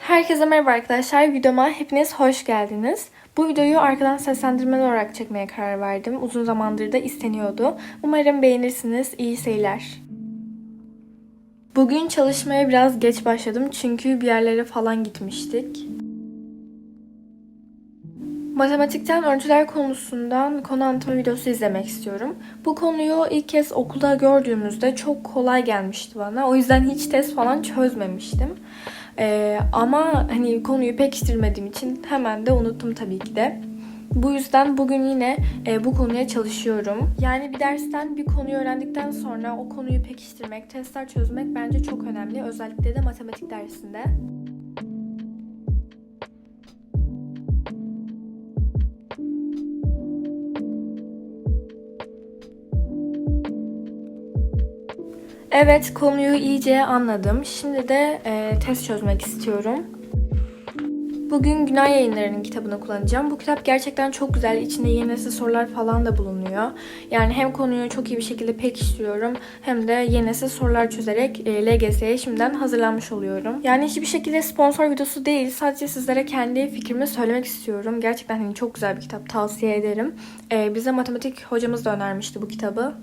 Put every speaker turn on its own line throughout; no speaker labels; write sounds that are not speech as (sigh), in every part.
Herkese merhaba arkadaşlar. Videoma hepiniz hoş geldiniz. Bu videoyu arkadan seslendirmeli olarak çekmeye karar verdim. Uzun zamandır da isteniyordu. Umarım beğenirsiniz. İyi seyirler. Bugün çalışmaya biraz geç başladım çünkü bir yerlere falan gitmiştik. Matematikten örüntüler konusundan konu anlatma videosu izlemek istiyorum. Bu konuyu ilk kez okulda gördüğümüzde çok kolay gelmişti bana. O yüzden hiç test falan çözmemiştim. Ee, ama hani konuyu pekiştirmediğim için hemen de unuttum tabii ki de. Bu yüzden bugün yine e, bu konuya çalışıyorum. Yani bir dersten bir konuyu öğrendikten sonra o konuyu pekiştirmek, testler çözmek bence çok önemli. Özellikle de matematik dersinde. Evet, konuyu iyice anladım. Şimdi de e, test çözmek istiyorum. Bugün Günay Yayınları'nın kitabını kullanacağım. Bu kitap gerçekten çok güzel. İçinde yeni nesil sorular falan da bulunuyor. Yani hem konuyu çok iyi bir şekilde pekiştiriyorum hem de yeni nesil sorular çözerek e, LGS'ye şimdiden hazırlanmış oluyorum. Yani hiçbir şekilde sponsor videosu değil. Sadece sizlere kendi fikrimi söylemek istiyorum. Gerçekten hani çok güzel bir kitap. Tavsiye ederim. E, bize matematik hocamız da önermişti bu kitabı.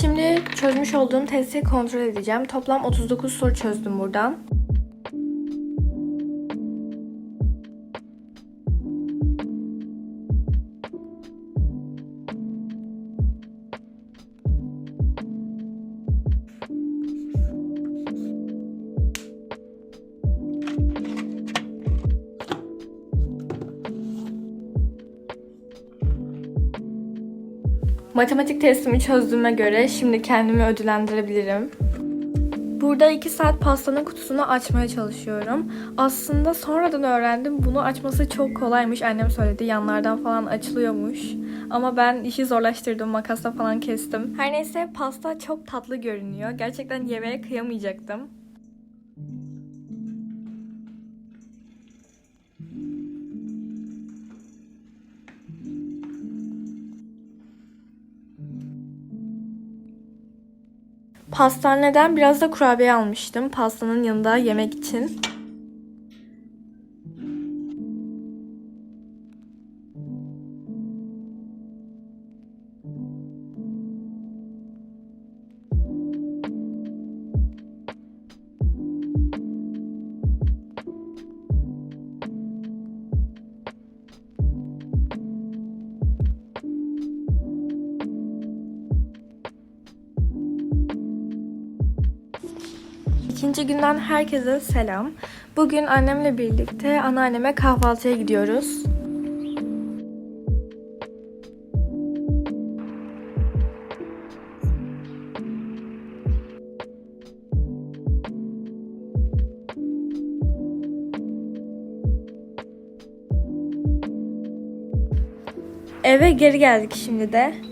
Şimdi çözmüş olduğum testi kontrol edeceğim. Toplam 39 soru çözdüm buradan. Matematik testimi çözdüğüme göre şimdi kendimi ödüllendirebilirim. Burada 2 saat pastanın kutusunu açmaya çalışıyorum. Aslında sonradan öğrendim bunu açması çok kolaymış. Annem söyledi yanlardan falan açılıyormuş. Ama ben işi zorlaştırdım. Makasla falan kestim. Her neyse pasta çok tatlı görünüyor. Gerçekten yemeğe kıyamayacaktım. Pastaneden biraz da kurabiye almıştım. Pastanın yanında yemek için. İkinci günden herkese selam. Bugün annemle birlikte anneanneme kahvaltıya gidiyoruz. Eve geri geldik şimdi de.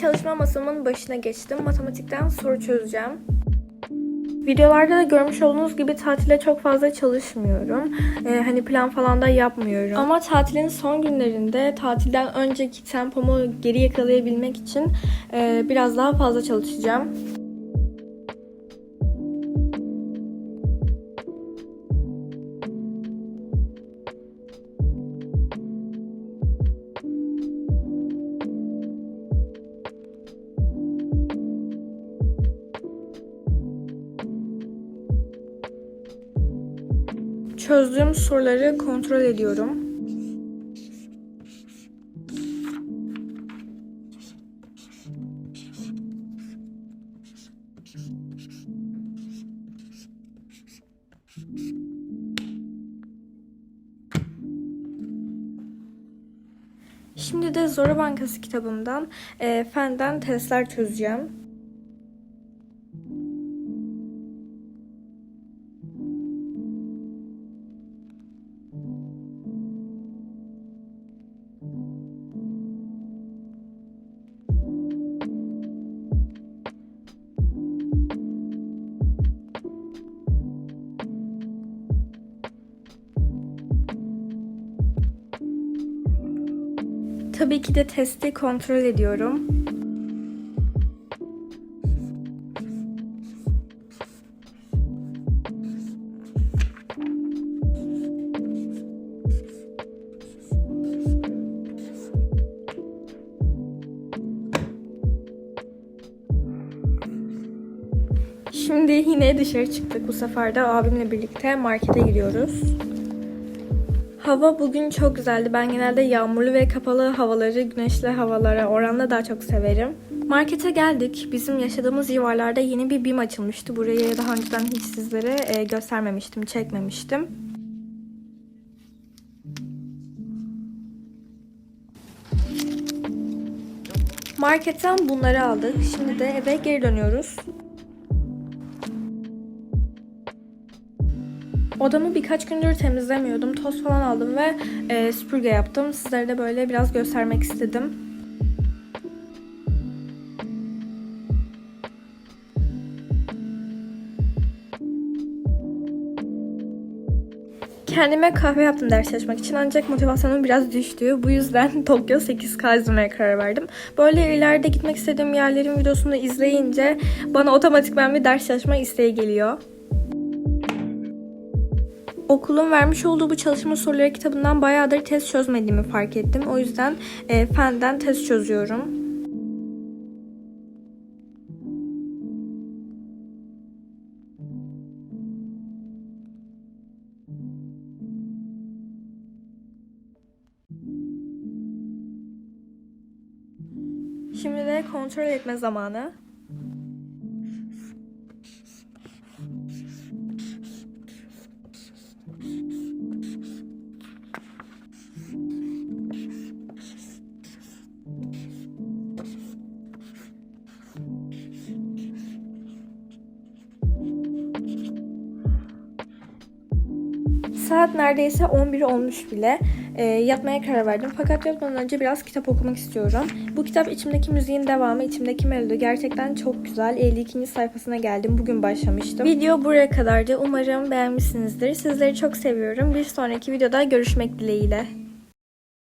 Çalışma masamın başına geçtim. Matematikten soru çözeceğim. Videolarda da görmüş olduğunuz gibi tatile çok fazla çalışmıyorum. Ee, hani plan falan da yapmıyorum. Ama tatilin son günlerinde tatilden önceki tempomu geri yakalayabilmek için e, biraz daha fazla çalışacağım. Çözdüğüm soruları kontrol ediyorum. Şimdi de Zora Bankası kitabımdan e, fenden testler çözeceğim. Tabii ki de testi kontrol ediyorum. Şimdi yine dışarı çıktık. Bu sefer de abimle birlikte markete gidiyoruz. Hava bugün çok güzeldi. Ben genelde yağmurlu ve kapalı havaları güneşli havalara oranla daha çok severim. Markete geldik. Bizim yaşadığımız civarlarda yeni bir BİM açılmıştı. Burayı daha önceden hiç sizlere e, göstermemiştim, çekmemiştim. Marketten bunları aldık. Şimdi de eve geri dönüyoruz. Odamı birkaç gündür temizlemiyordum. Toz falan aldım ve e, süpürge yaptım. Sizlere de böyle biraz göstermek istedim. Kendime kahve yaptım ders çalışmak için ancak motivasyonum biraz düştü. Bu yüzden (laughs) Tokyo 8K izlemeye karar verdim. Böyle ileride gitmek istediğim yerlerin videosunu izleyince bana otomatikman bir ders çalışma isteği geliyor. Okulun vermiş olduğu bu çalışma soruları kitabından bayağıdır test çözmediğimi fark ettim. O yüzden e, fenden test çözüyorum. Şimdi de kontrol etme zamanı. Saat neredeyse 11 olmuş bile. Ee, yatmaya karar verdim. Fakat yatmadan önce biraz kitap okumak istiyorum. Bu kitap içimdeki müziğin devamı, içimdeki melodi. Gerçekten çok güzel. 52. sayfasına geldim. Bugün başlamıştım. Video buraya kadardı. Umarım beğenmişsinizdir. Sizleri çok seviyorum. Bir sonraki videoda görüşmek dileğiyle.